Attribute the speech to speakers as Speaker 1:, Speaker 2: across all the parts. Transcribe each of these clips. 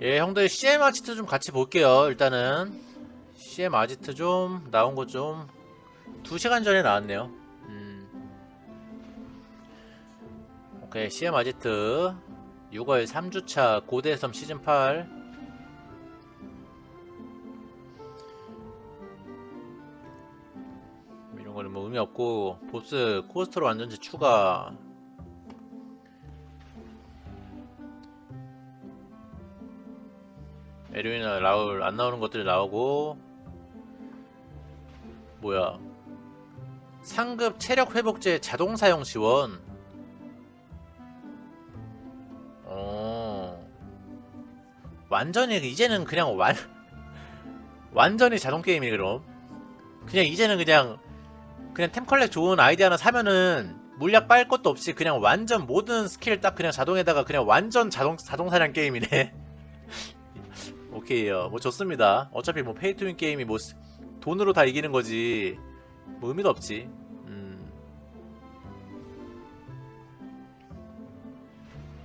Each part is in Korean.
Speaker 1: 예, 형들 CM 아지트 좀 같이 볼게요. 일단은 CM 아지트 좀 나온 거 좀 2시간 전에 나왔네요. 음. 오케이, CM 아지트 6월 3주차 고대섬 시즌 8 이런 거는 뭐 의미 없고 보스 코스트로 완전체 추가 에르윈이나 라울 안 나오는 것들이 나오고 뭐야. 상급 체력 회복제 자동 사용 지원. 어. 완전히 이제는 그냥 완 완전히 자동 게임이 그럼. 그냥 이제는 그냥 그냥 템 컬렉 좋은 아이디 하나 사면은 물약 빨 것도 없이 그냥 완전 모든 스킬 딱 그냥 자동에다가 그냥 완전 자동 자동 사냥 게임이네. 오케이요. 뭐 좋습니다. 어차피 뭐 페이투윈 게임이 뭐 스- 돈으로 다 이기는 거지. 뭐 의미도 없지. 음.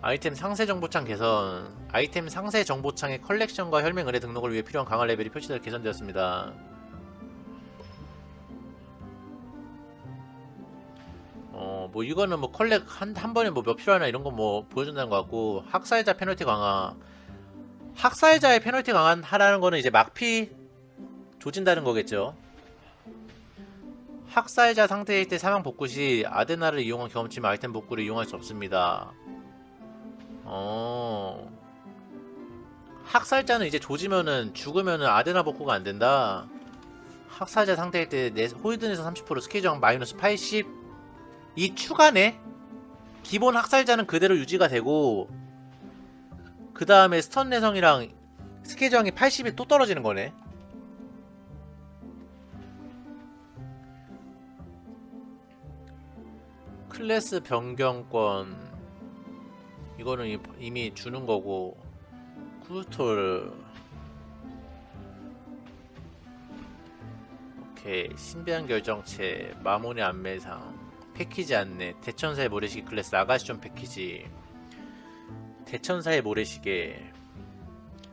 Speaker 1: 아이템 상세 정보창 개선. 아이템 상세 정보창의 컬렉션과 혈맹 의뢰 등록을 위해 필요한 강화 레벨이 표시되어 개선되었습니다. 어, 뭐 이거는 뭐 컬렉 한, 한 번에 뭐 몇 필요하나 이런 거 뭐 보여준다는 것 같고 학살자 페널티 강화 학살자의 페널티 강화하라는 거는 이제 막피 조진다는 거겠죠. 학살자 상태일 때 사망 복구 시 아데나를 이용한 경험치 및 아이템 복구를 이용할 수 없습니다. 어. 학살자는 이제 조지면은 죽으면은 아데나 복구가 안 된다. 학살자 상태일 때내 홀든에서 30% 스킬 저항 마이너스 80 이 추가네 기본 학살자는 그대로 유지가 되고 그 다음에 스턴 내성이랑 스킬 저항이 80이 또 떨어지는 거네. 클래스 변경권. 이거는 이- 이미 주는 거고 쿠스톨. 오케이. 신비한 결정체 마모의 안매상. 패키지 안내. 대천사의 모래시계 클래스. 아가시존 패키지 대천사의 모래시계.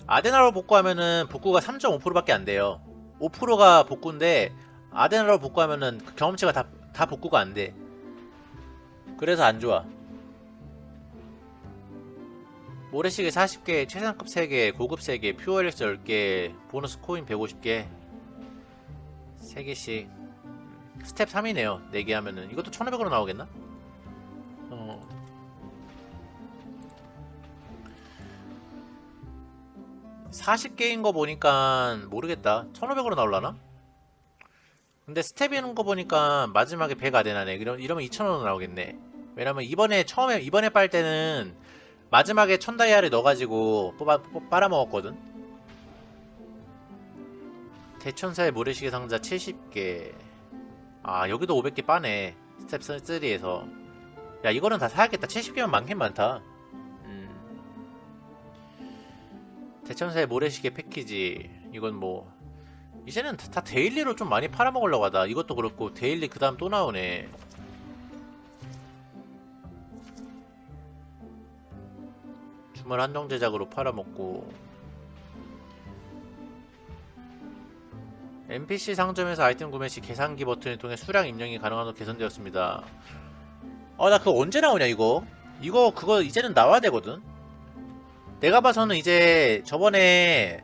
Speaker 1: 아데나로 복구하면은 복구가 3.5%밖에 안 돼요. 5%가 복구인데 아데나로 복구하면은 그 경험치가 다, 다 복구가 안 돼. 그래서 안 좋아. 모래시계 40개, 최상급 3개, 고급 3개, 퓨어 엘릭스 10개, 보너스 코인 150개. 3개씩. 스텝 3이네요. 4개 하면은. 이것도 1,500으로 나오겠나? (40개인) 거 보니까 모르겠다. (1,500으로) 나올라나? 근데 스텝이는 거 보니까 마지막에 100 아데나네. 이러, 이러면 2,000원으로 나오겠네. 왜냐면 이번에 처음에 이번에 빨 때는 마지막에 1000다이아를 넣어가지고 뽑아, 뽑- 빨아먹었거든? 대천사의 모래시계 상자 70개. 아 여기도 500개 빠네. 스텝 3에서. 야 이거는 다 사야겠다. 70개면 많긴 많다 대천사의 모래시계 패키지 이건 뭐 이제는 다, 다 데일리로 좀 많이 팔아먹으려고 하다 이것도 그렇고 데일리 그 다음 또 나오네 주말 한정 제작으로 팔아먹고 NPC 상점에서 아이템 구매 시 계산기 버튼을 통해 수량 입력이 가능한 후 개선되었습니다. 어, 나 그거 언제 나오냐, 이거? 이거, 그거 이제는 나와야 되거든? 내가 봐서는 이제 저번에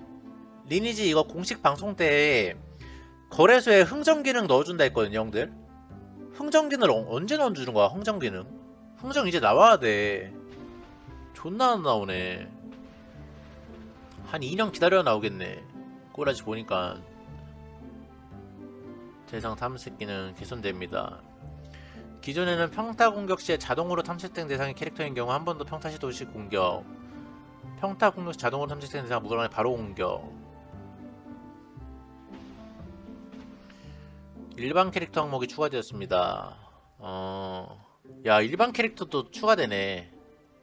Speaker 1: 리니지 이거 공식 방송 때 거래소에 흥정 기능 넣어준다 했거든요, 형들. 흥정 기능을 어- 언제 넣어주는 거야, 흥정 기능? 흥정 이제 나와야 돼. 존나 안 나오네. 한 2년 기다려 나오겠네. 꼬라지 보니까. 대상 탐색 기능 개선됩니다. 기존에는 평타 공격 시에 자동으로 탐색된 대상의 캐릭터인 경우 한 번 더 평타 시도 시 공격. 평타 공격 시 자동으로 탐색된 대상 무관하게 바로 공격. 일반 캐릭터 항목이 추가되었습니다. 어, 야 일반 캐릭터도 추가되네.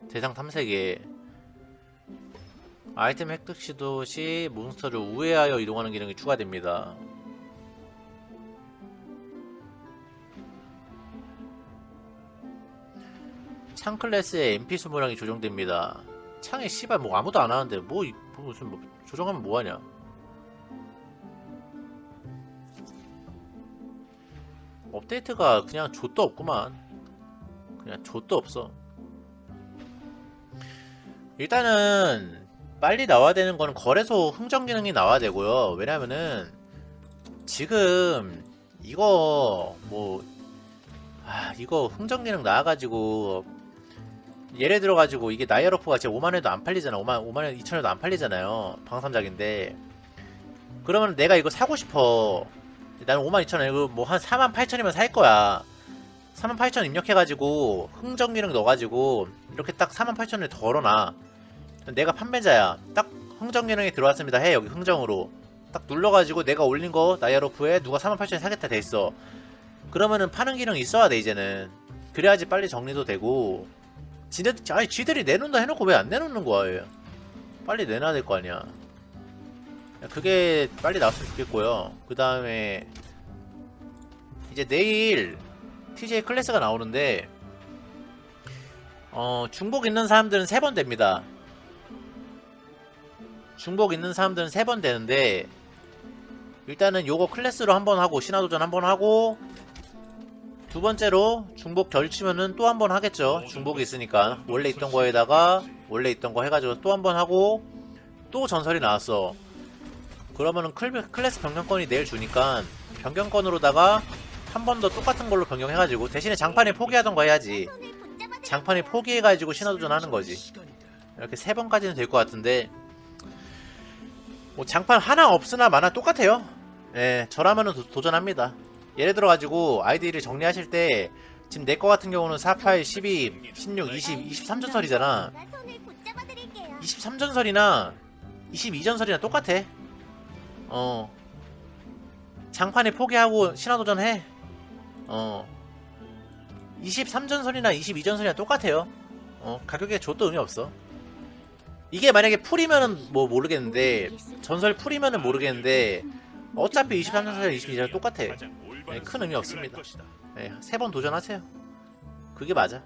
Speaker 1: 대상 탐색에 아이템 획득 시도 시 몬스터를 우회하여 이동하는 기능이 추가됩니다. 창 클래스의 MP 수무량이 조정됩니다. 창에 씨발 뭐 아무도 안 하는데 뭐, 이- 뭐그 무슨 뭐 조정하면 뭐 하냐? 업데이트가 그냥 좆도 없구만. 그냥 좆도 없어. 일단은 빨리 나와야 되는 거는 거래소 흥정 기능이 나와야 되고요. 왜냐면은 지금 이거 뭐 아, 이거 흥정 기능 나와가지고 예를 들어가지고 이게 나이어로프가 지금 5만원에도 안 팔리잖아. 5만, 5만원 2천원에도 안 팔리잖아요. 방삼작인데. 그러면 내가 이거 사고 싶어. 나는 5만 2천원 이거 뭐 한 4만 8천이면 살 거야. 4만 8천 입력해가지고 흥정 기능 넣어가지고 이렇게 딱 4만 8천원에 덜어놔. 내가 판매자야. 딱 흥정 기능이 들어왔습니다. 해 여기 흥정으로. 딱 눌러가지고 내가 올린 거 나이아로프에 누가 4만 8천원에 사겠다 돼 있어. 그러면은 파는 기능이 있어야 돼 이제는. 그래야지 빨리 정리도 되고 지네 아니 지들이 내놓는다 해놓고 왜 안 내놓는 얘. 빨리 내놔야 될 거 아니야. 그게 빨리 나왔으면 좋겠고요. 그 다음에 이제 내일 TJ 클래스가 나오는데 어 중복 있는 사람들은 세 번 됩니다. 중복 있는 사람들은 세 번 되는데 일단은 요거 클래스로 한 번 하고 신화도전 한 번 하고 두 번째로 중복 결치면은 또 한 번 하겠죠. 중복이 있으니까. 원래 있던 거에다가 원래 있던 거 해가지고 또 한 번 하고 또 전설이 나왔어. 그러면은 클, 클래스 변경권이 내일 주니까 변경권으로다가 한 번 더 똑같은 걸로 변경해가지고 대신에 장판에 포기하던 거 해야지. 장판에 포기해가지고 신화도전 하는 거지. 이렇게 세 번까지는 될 것 같은데 뭐 장판 하나 없으나 마나 똑같아요. 예 저라면은 도, 도전합니다 예를 들어가지고 아이디를 정리하실 때 지금 내 거 같은 경우는 48, 12, 16, 20, 23전설이잖아. 23전설이나 22전설이나 똑같아. 어. 장판에 포기하고 신화도전 해. 어. 23전설이나 22전설이랑 똑같아요. 어 가격에 줘도 의미 없어. 이게 만약에 풀이면은 뭐 모르겠는데 전설 풀이면은 모르겠는데 어차피 23전설 22전설 똑같아 네, 큰 의미 없습니다. 네, 세번 도전하세요. 그게 맞아.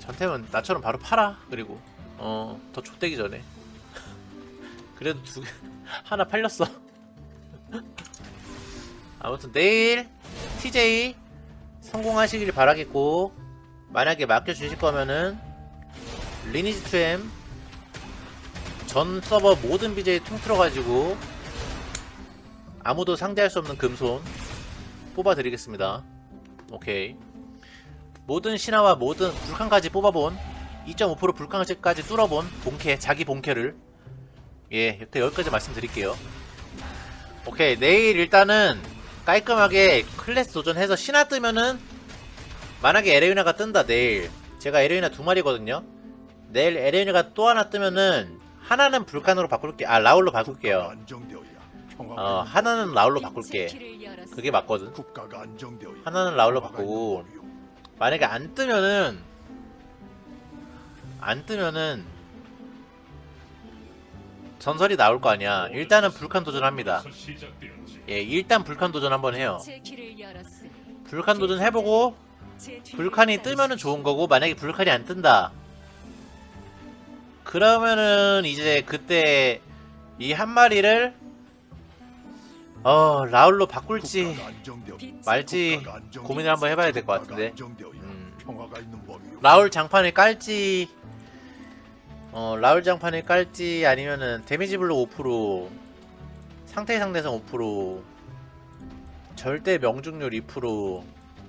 Speaker 1: 전템은 나처럼 바로 팔아. 그리고 어더 좆되기 전에. 그래도 두 개 하나 팔렸어. 아무튼 내일 TJ 성공하시길 바라겠고 만약에 맡겨주실 거면은 리니지 2M 전 서버 모든 BJ 통틀어가지고 아무도 상대할 수 없는 금손 뽑아드리겠습니다. 오케이. 모든 신화와 모든 불칸까지 뽑아본 2.5% 불칸까지 뚫어본 본캐 자기 본캐를 예 여태 여기까지 말씀드릴게요. 오케이 내일 일단은 깔끔하게 클래스 도전해서 신화 뜨면은 만약에 에레이나가 뜬다 내일 제가 에레이나 두 마리거든요. 내일 에레이나가 또 하나 뜨면은 하나는 불칸으로 바꿀게 아 라울로 바꿀게요. 어 하나는 라울로 바꿀게. 그게 맞거든. 하나는 라울로 바꾸고 만약에 안 뜨면은 안 뜨면은 전설이 나올 거 아니야. 일단은 불칸 도전합니다. 예, 일단 불칸 도전 한번 해요. 불칸 도전 해보고 불칸이 뜨면은 좋은 거고 만약에 불칸이 안 뜬다. 그러면은 이제 그때 이 한 마리를 어 라울로 바꿀지 말지 고민을 한번 해봐야 될 것 같은데. 음. 라울 장판을 깔지 어 라울 장판을 깔지 아니면은 데미지 블록 5% 상태 상대성 5% 절대 명중률 2%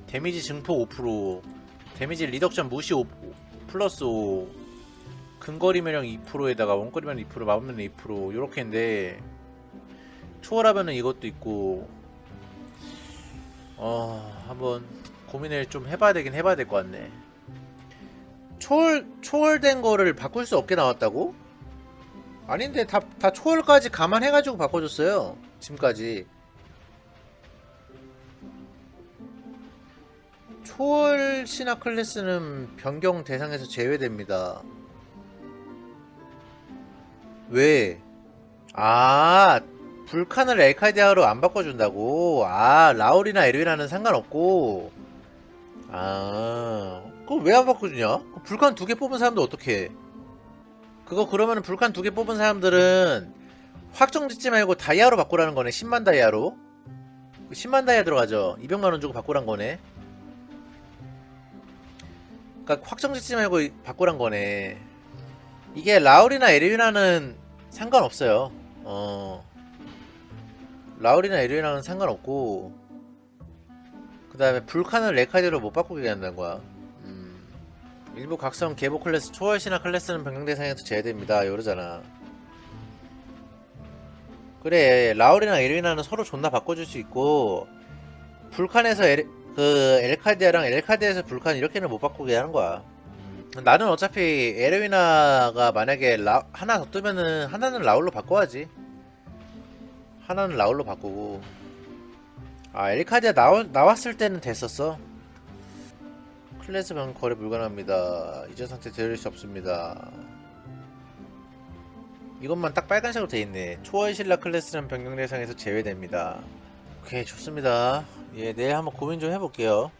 Speaker 1: 데미지 증폭 5% 데미지 리덕션 무시 5 플러스 5 근거리 면역 2%에다가 원거리 면역 2% 마법 면역 2% 요렇게 인데 초월하면은 이것도 있고 어 한번 고민을 좀 해봐야 되긴 해봐야 될 것 같네. 초월 초월된 거를 바꿀 수 없게 나왔다고? 아닌데 다 다 초월까지 감안해가지고 바꿔줬어요. 지금까지. 초월 신화 클래스는 변경 대상에서 제외됩니다. 왜? 아, 불칸을 엘카디아로 안 바꿔준다고? 아, 라울이나 에르이나는 상관없고. 아, 그거 왜안 바꿔주냐? 불칸 두 개 뽑은 사람도 어떻게? 그거 그러면은 불칸 두 개 뽑은 사람들은 확정 짓지 말고 다이아로 바꾸라는 거네. 10만 다이아로. 10만 다이아 들어가죠. 200만 원 주고 바꾸란 거네. 그러니까 확정 짓지 말고 이- 바꾸란 거네. 이게 라울이나 에르위나는 상관없어요. 어. 라울이나 에르위나는 상관없고 그 다음에 불칸을 레카디로 못 바꾸게 한다는 거야. 음. 일부 각성 개보 클래스 초월 신화 클래스는 변경 대상에서 제외됩니다. 이러잖아. 그래 라울이랑 에르위나는 서로 존나 바꿔줄 수 있고 불칸에서 에르, 그 엘카디아랑 엘카디아에서 불칸 이렇게는 못 바꾸게 하는 거야. 나는 어차피 에르위나가 만약에 라, 하나 더 뜨면은 하나는 라울로 바꿔야지. 하나는 라울로 바꾸고. 아 엘카디아 나오, 나왔을 때는 됐었어. 클래스 방 거래 불가능합니다. 이전 상태 되돌릴 수 없습니다. 이것만 딱 빨간색으로 돼 있네. 초월 신라 클래스는 변경 대상에서 제외됩니다. 오케이 좋습니다. 예 내일 한번 고민 좀 해볼게요.